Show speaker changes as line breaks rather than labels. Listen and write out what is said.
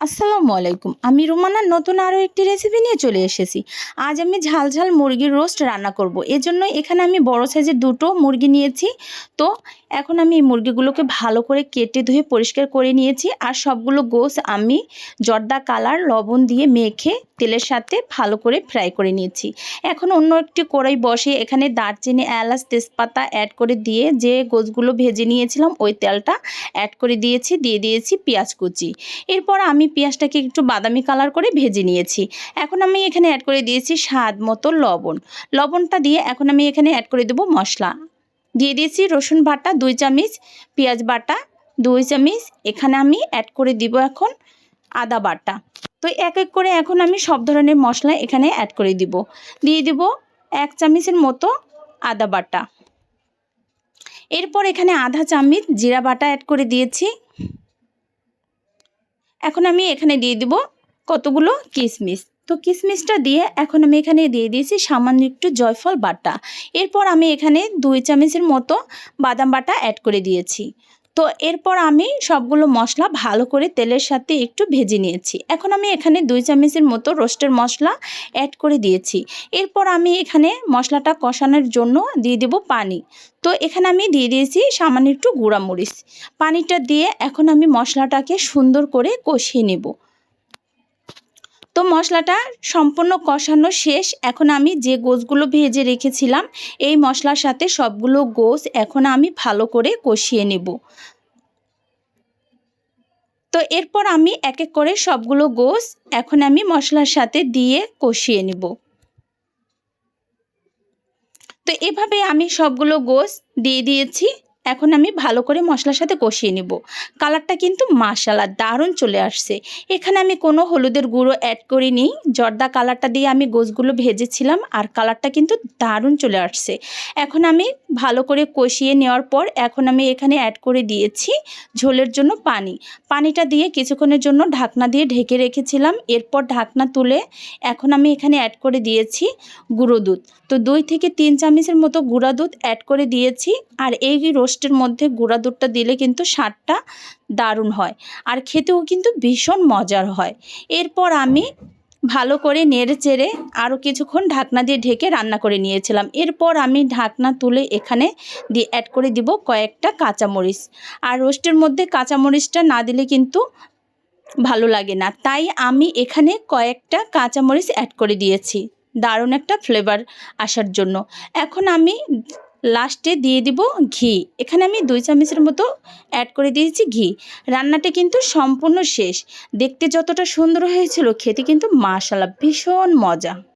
আসসালামু আলাইকুম। আমি রুমানার নতুন আরও একটি রেসিপি নিয়ে চলে এসেছি। আজ আমি ঝাল ঝাল মুরগির রোস্ট রান্না করব। এজন্য এখানে আমি বড় সাইজের দুটো মুরগি নিয়েছি। তো এখন আমি এই মুরগিগুলোকে ভালো করে কেটে ধুয়ে পরিষ্কার করে নিয়েছি। আর সবগুলো গোস আমি জর্দা কালার লবণ দিয়ে মেখে তেলের সাথে ভালো করে ফ্রাই করে নিয়েছি। এখন অন্য একটি কড়াই বসে এখানে দারচিনি, এলাচ, তেজপাতা অ্যাড করে দিয়ে যে গোসগুলো ভেজে নিয়েছিলাম, ওই তেলটা অ্যাড করে দিয়েছি, দিয়ে দিয়েছি পেঁয়াজ কুচি। এরপর আমি পেঁয়াজটাকে একটু বাদামি কালার করে ভেজে নিয়েছি। এখন আমি এখানে অ্যাড করে দিয়েছি স্বাদ মতো লবণ। লবণটা দিয়ে এখন আমি এখানে অ্যাড করে দেবো মশলা। দিয়ে দিয়েছি রসুন বাটা, দুই চামচ, পেঁয়াজ বাটা, দুই চামচ। এখানে আমি অ্যাড করে দিব এখন আদা বাটা। তো এক এক করে এখন আমি সব ধরনের মশলা এখানে অ্যাড করে দিব। দিয়ে দিব এক চামচের মতো আদা বাটা। এরপর এখানে আধা চামচ জিরা বাটা অ্যাড করে দিয়েছি। এখন আমি এখানে দিয়ে দিব কতগুলো কিশমিশ তো কিশমিশটা দিয়ে এখন আমি এখানে দিয়ে দিয়েছি সামান্য একটু জয়ফল বাটা। এরপর আমি এখানে দুই চামচের মতো বাদাম বাটা অ্যাড করে দিয়েছি। তো এরপর আমি সবগুলো মশলা ভালো করে তেলের সাথে একটু ভেজে নিয়েছি। এখন আমি এখানে দুই চামচের মতো রোস্টের মশলা অ্যাড করে দিয়েছি। এরপর আমি এখানে মশলাটা কষানোর জন্য দিয়ে দেব পানি। তো এখানে আমি দিয়ে দিয়েছি সামান্য একটু গুঁড়ামরিচ। পানিটা দিয়ে এখন আমি মশলাটাকে সুন্দর করে কষিয়ে নেব। তো মশলাটা সম্পূর্ণ কষানো শেষ। এখন আমি যে গোছগুলো ভেজে রেখেছিলাম, এই মশলার সাথে সবগুলো গোছ এখন আমি ভালো করে কষিয়ে নেব। তো এরপর আমি এক এক করে সবগুলো গোছ এখন আমি মশলার সাথে দিয়ে কষিয়ে নেব। তো এভাবে আমি সবগুলো গোছ দিয়ে দিয়েছি। এখন আমি ভালো করে মশলার সাথে কষিয়ে নিব। কালারটা কিন্তু মাশালা দারুণ চলে আসছে। এখানে আমি কোনো হলুদের গুঁড়ো অ্যাড করিনি। জর্দা কালারটা দিয়ে আমি গোছগুলো ভেজেছিলাম আর কালারটা কিন্তু দারুণ চলে আসছে। এখন আমি ভালো করে কষিয়ে নেওয়ার পর এখন আমি এখানে অ্যাড করে দিয়েছি ঝোলের জন্য পানি। পানিটা দিয়ে কিছুক্ষণের জন্য ঢাকনা দিয়ে ঢেকে রেখেছিলাম। এরপর ঢাকনা তুলে এখন আমি এখানে অ্যাড করে দিয়েছি গুঁড়ো দুধ। তো দুই থেকে তিন চামচের মতো গুঁড়া দুধ অ্যাড করে দিয়েছি আর এই রোস্টের মধ্যে গুঁড়া দুধটা দিলে কিন্তু স্বাদটা দারুণ হয়। আর খেতেও কিন্তু ভীষণ মজার হয়। এরপর আমি ভালো করে নেড়ে চেড়ে আরও কিছুক্ষণ ঢাকনা দিয়ে ঢেকে রান্না করে নিয়েছিলাম। এরপর আমি ঢাকনা তুলে এখানে দিয়ে অ্যাড করে দিব কয়েকটা কাঁচামরিচ। আর রোস্টের মধ্যে কাঁচামরিচটা না দিলে কিন্তু ভালো লাগে না। তাই আমি এখানে কয়েকটা কাঁচামরিচ অ্যাড করে দিয়েছি। দারুণ একটা ফ্লেভার আসার জন্য। এখন আমি লাস্টে দিয়ে দিব ঘি। এখানে আমি দুই চামচের মতো অ্যাড করে দিয়েছি ঘি। রান্নাটা কিন্তু সম্পূর্ণ শেষ। দেখতে যতটা সুন্দর হয়েছিল, খেতে কিন্তু মাশালা ভীষণ মজা।